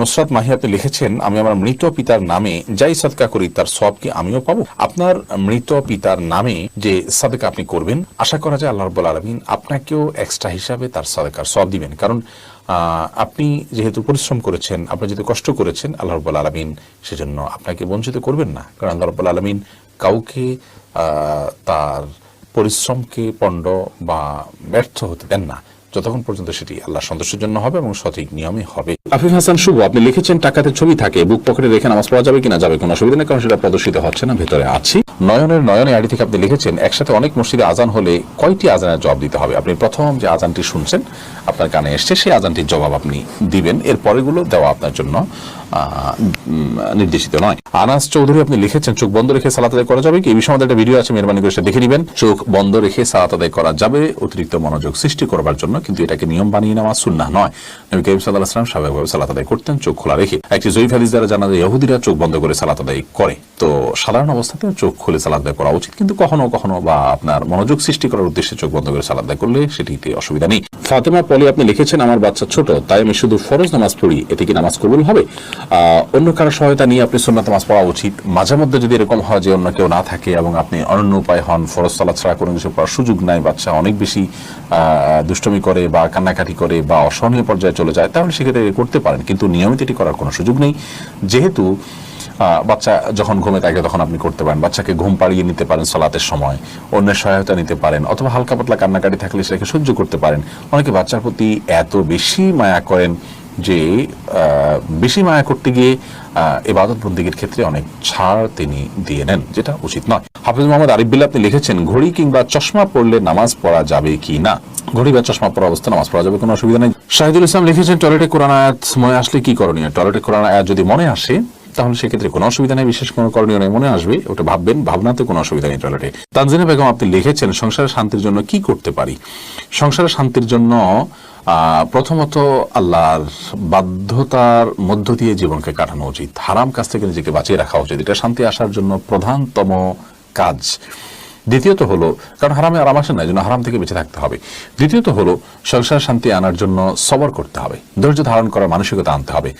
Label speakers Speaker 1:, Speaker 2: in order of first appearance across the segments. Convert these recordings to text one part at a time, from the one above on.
Speaker 1: নুসরাত মাহি আপনি লিখেছেন, আমি আমার মৃত পিতার নামে যাই সদকা করি, তার সব কি আমিও পাবো? আপনার মৃত পিতার নামে যে সাদকা আপনি করবেন, আশা করা যায় আল্লাহ রব্বুল আলমিন আপনাকেও এক্সট্রা হিসাবে তার সাদকার সব দিবেন। কারণ আপনি যেহেতু পরিশ্রম করেছেন, আপনি যেহেতু কষ্ট করেছেন, আল্লাহ রব্বুল আলমিন সেজন্য আপনাকে বঞ্চিত করবেন না। কারণ আল্লাহ রব্বুল আলমিন কাউকে তার পরিশ্রমকে পণ্ড বা ব্যর্থ হতে দেন না। যতক্ষণ পর্যন্ত সেটি আল্লাহ সন্তোষের জন্য হবে এবং সঠিক নিয়মে হবে। আফিফ হাসান, শুভ। আপনি লিখেছেন টাকাতে ছবি থাকে, বুক পকেটে রেখে নামাজ পড়া যাবে কিনা? যাবে কোনো? অসুবিধা নেই, কারণ সেটা প্রদর্শিত হচ্ছে না, ভেতরে আছি। নয়নের নয়নে আড়ি থেকে আপনি লিখেছেন, একসাথে অনেক মসজিদে আজান হলে কয়টি আজানের জবাব দিতে হবে? আপনি প্রথম যে আজানটি শুনছেন, আপনার কানে এসছে, সেই আজানটির জবাব আপনি দিবেন। এর পরেগুলো দেওয়া আপনার জন্য নির্দেশিত নয়। আনাস চৌধুরী আপনি লিখেছেন, চোখ বন্ধ রেখে সালাত আদায় করা যাবে কি? এই বিষয়ে আমাদের একটা ভিডিও আছে, মেহরবানি করে দেখে নেবেন। চোখ বন্ধ রেখে সালাত আদায় করা যাবে, অতিরিক্ত মনোযোগ সৃষ্টি করবার জন্য, কিন্তু এটাকে নিয়ম বানিয়ে নেওয়া সুন্নাহ নয়। নবী করিম সাল্লাহ সাল্লাম স্বাভাবিকভাবে সালাত আদায় করতেন, চোখ খোলা রেখে। একটি জয়ীফ হাদিস দ্বারা জানা যায়, ইহুদিরা চোখ বন্ধ করে সালাত আদায় করে। তো সাধারণ অবস্থাতে চোখ খুলে সালাত আদায় করা উচিত। কিন্তু কখনো কখনো বা আপনার মনোযোগ সৃষ্টি করার উদ্দেশ্যে চোখ বন্ধ করে সালাদ আদায় করলে সেটিতে অসুবিধা নেই। ফাতেমা পলি, আপনি লিখেছেন, আমার বাচ্চা ছোট, তাই আমি শুধু ফরজ নামাজ পড়ি, এতে কি নামাজ কবুল হবে? অন্য কারও সহায়তা নিয়ে আপনি সুন্নাত নামাজ পড়া উচিত। মাঝে মধ্যে যদি এরকম হয় যে অন্য কেউ না থাকে এবং আপনি অনন্য উপায় হন, ফরজ সালাদ ছাড়া কোনো কিছু পড়ার সুযোগ নাই, বাচ্চা অনেক বেশি দুষ্টমি করে বা কান্নাকাটি করে বা অসহনীয় পর্যায়ে চলে যায়, তাহলে সেক্ষেত্রে করতে পারেন। কিন্তু নিয়মিত এটি করার কোনো সুযোগ নেই। যেহেতু বাচ্চা যখন ঘুমে থাকে তখন আপনি করতে পারেন। বাচ্চাকে ঘুম পাড়িয়ে নিতে পারেন সালাতের সময়, অন্যের সহায়তা নিতে পারেন, অথবা হালকা পাতলা কান্নাকাটি থাকলে সেটাকে সহ্য করতে পারেন। অনেকে বাচ্চার প্রতি এত বেশি মায়া করেন যে বেশি মায়া করতে গিয়ে এবাদত বন্দীগীর ক্ষেত্রে অনেক ছাড় তিনি দিয়ে নেন, যেটা উচিত নয়। হাফিজ মোহাম্মদ আরিফ বিল্লাহ আপনি লিখেছেন, ঘড়ি কিংবা চশমা পড়লে নামাজ পড়া যাবে কি না? ঘড়ি বা চশমা পরা অবস্থা, নামাজ পড়া যাবে, কোনো অসুবিধা নেই। শাহিদুল ইসলাম লিখেছেন, টয়লেটে কোরআন আয়াত মনে আসলে কি করণীয়? টয়লেটে কোরআন আয়াত যদি মনে আসে তাহলে সেক্ষেত্রে কোনো অসুবিধা নেই, বিশেষ কোনো করণীয় নেই, মনে আসবে, ওটা ভাববেন, ভাবনাতে কোনো অসুবিধা নেই টয়লেটে তানজিনা বেগম, আপনি লিখেছেন সংসারের শান্তির জন্য কি করতে পারি? সংসারের শান্তির জন্য প্রথমত আল্লাহর বাধ্যতার মধ্য দিয়ে জীবনকে কাটানো উচিত। হারাম কাছ থেকে নিজেকে বাঁচিয়ে রাখা উচিত। এটা শান্তি আসার জন্য প্রধানতম কাজ। দ্বিতীয়ত হলো, কারণ হারামে আরাম আসে না জন্য হারাম থেকে বেঁচে থাকতে হবে। দ্বিতীয়ত হলো, সংসার শান্তি আনার জন্য সবর করতে হবে, ধৈর্য ধারণ করার মানসিকতা আনতে হবে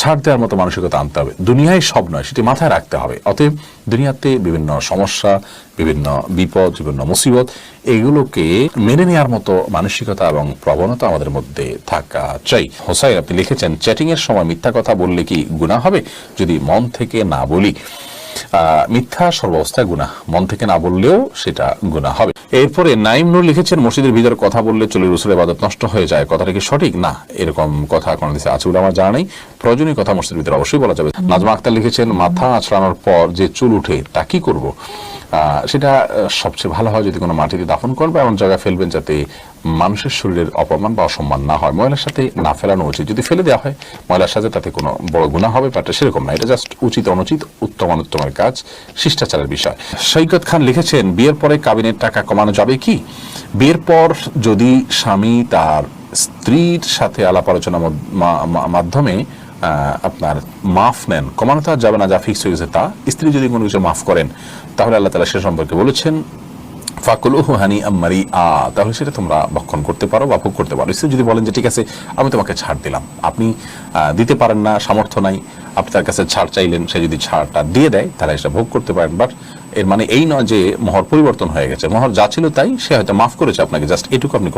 Speaker 1: ছাড় দেওয়ার মতো মানসিকতা আনতে হবে। দুনিয়ায় সব নয়, সেটি মাথায় রাখতে হবে। অতএব দুনিয়াতে বিভিন্ন সমস্যা, বিভিন্ন বিপদ, বিভিন্ন মুসিবত, এগুলোকে মেনে নেওয়ার মতো মানসিকতা এবং প্রবণতা আমাদের মধ্যে থাকা চাই। হোসাইন, আপনি লিখেছেন চ্যাটিং এর সময় মিথ্যা কথা বললে কি গুণা হবে? যদি মন থেকে না বলি। মিথ্যা সর্বাবস্থায় গুণা মন থেকে না বললেও সেটা গুণা হবে। এরপরে নাইম নুর লিখেছেন মসজিদের ভিতরে কথা বললে চলে রসুলের বাদত নষ্ট হয়ে যায়। কথাটা কি সঠিক? না এরকম কথা কোনো দেশে আছে বলে আমার জানা নেই। প্রয়োজনীয় কথা মসজিদের ভিতরে অবশ্যই বলা যাবে। নাজমা আক্তার লিখেছেন মাথা আছড়ানোর পর যে চুল উঠে তা কি করব? আহ, সেটা সবচেয়ে ভালো হয় যদি কোনো মাটিতে দাফন করবে এমন জায়গায় ফেলবেন যাতে মানুষের শরীরের অপমান বা অসম্মান না হয়, ময়লার সাথে না ফেলানো উচিত। যদি ফেলে দেওয়া হয়, ময়লার সাথে তাতে কোনো বড় গুণা হবে ব্যাপারটা সেরকম না। এটা জাস্ট উচিত, অনুচিত, উত্তম, অনুত্তমের কাজ, শিষ্টাচারের বিষয়। সৈকত খান লিখেছেন, বিয়ের পরে কাবিনের টাকা কমানো যাবে কি? বিয়ের পর যদি স্বামী তার স্ত্রীর সাথে আলাপ আলোচনা মাধ্যমে আপনার মাফ নেন, কমানো তো যাবে না, যা ফিক্স হয়ে গেছে তা। স্ত্রী যদি কোনো কিছু মাফ করেন, তাহলে আল্লাহ তালা সে সম্পর্কে বলেছেন ফাকুলুহু হানি আম্মারি আ। তাহলে সেটা তোমরা ভক্ষণ করতে পারো বা ভোগ করতে পারো। যদি বলেন যে, ঠিক আছে, আমি তোমাকে ছাড় দিলাম। আপনি দিতে পারেন না, সামর্থ্য নাই। আপনি তার কাছে ছাড় চাইলেন, সে যদি ছাড়টা দিয়ে দেয়, তাহলে সেটা ভোগ করতে পারেন। বাট এর মানে এই নয় যে, মহর পরিবর্তন হয়ে গেছে। মহর যা ছিল তাই, সে হয়তো মাফ করেছে আপনাকে। জাস্ট এটুকু আপনি